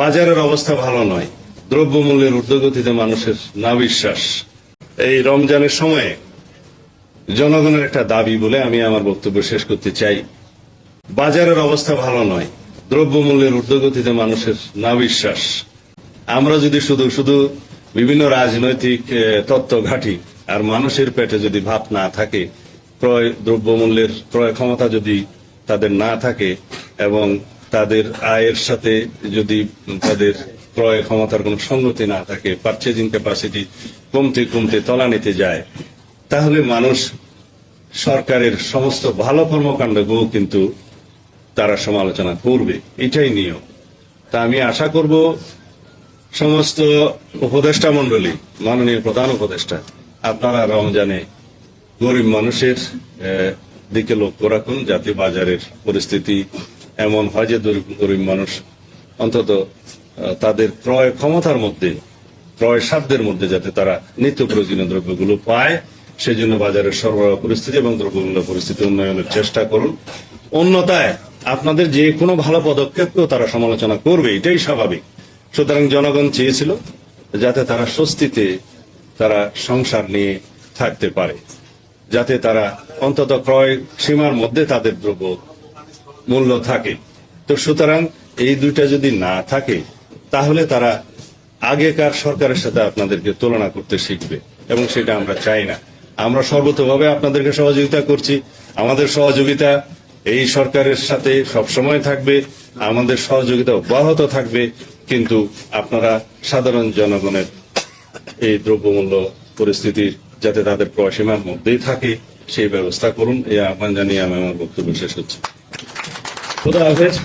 বাজারের অবস্থা ভালো নয়। দ্রব্যমূল্যের ঊর্ধ্বগতিতে মানুষের না বিশ্বাস এই রমজানের সময়ে জনগণের একটা দাবি বলে আমি আমার বক্তব্য শেষ করতে চাই। বাজারের অবস্থা ভালো নয়। দ্রব্যমূল্যের ঊর্ধ্বগতিতে মানুষের না বিশ্বাস আমরা যদি শুধু শুধু বিভিন্ন রাজনৈতিক তত্ত্ব ঘাটি, আর মানুষের পেটে যদি ভাত না থাকে, ক্রয়, দ্রব্যমূল্যের ক্রয় ক্ষমতা যদি তাদের না থাকে, এবং তাদের আয়ের সাথে যদি তাদের ক্রয় ক্ষমতার কোনো সঙ্গতি না থাকে পারচেজিং ক্যাপাসিটি কমতে কমতে তলানিতে যায়, তাহলে মানুষ সরকারের সমস্ত ভালো কর্মকাণ্ডগুলো কিন্তু তারা সমালোচনা করবে। এটাই নিয়ম। তা আমি আশা করব সমস্ত উপদেষ্টা মন্ডলী মাননীয় প্রধান উপদেষ্টা, আপনারা রমজানে গরিব মানুষের দিকে লক্ষ্য রাখুন, যাতে বাজারের পরিস্থিতি এমন হয় যে গরিব মানুষ, অন্তত তাদের ক্রয় ক্ষমতার মধ্যে, ক্রয় সাধ্যের মধ্যে যাতে তারা নিত্য প্রয়োজনীয় দ্রব্যগুলো পায়, সেজন্য বাজারের সরবরাহ পরিস্থিতি এবং দ্রব্যমূল্য পরিস্থিতি উন্নয়নের চেষ্টা করুন। অন্যতায় আপনাদের যে কোনো ভালো পদক্ষেপকেও তারা সমালোচনা করবে, এটাই স্বাভাবিক। সুতরাং জনগণ চেয়েছিল যাতে তারা স্বস্তিতে তারা সংসার নিয়ে থাকতে পারে, যাতে তারা অন্তত ক্রয় সীমার মধ্যে তাদের দ্রব্য মূল্য থাকে। তো সুতরাং এই দুইটা যদি না থাকে, তাহলে তারা আগেকার সরকারের সাথে আপনাদেরকে তুলনা করতে শিখবে, এবং সেটা আমরা চাই না। আমরা সর্বতভাবে আপনাদেরকে সহযোগিতা করছি। আমাদের সহযোগিতা এই সরকারের সাথে সবসময় থাকবে। আমাদের সহযোগিতা অব্যাহত থাকবে। কিন্তু আপনারা সাধারণ জনগণের এই দ্রব্যমূল্য পরিস্থিতির যাতে তাদের প্রসীমার মধ্যেই থাকে, সেই ব্যবস্থা করুন। এই আহ্বান জানিয়ে আমি আমার বক্তব্য শেষ হচ্ছে Gute Arbeit.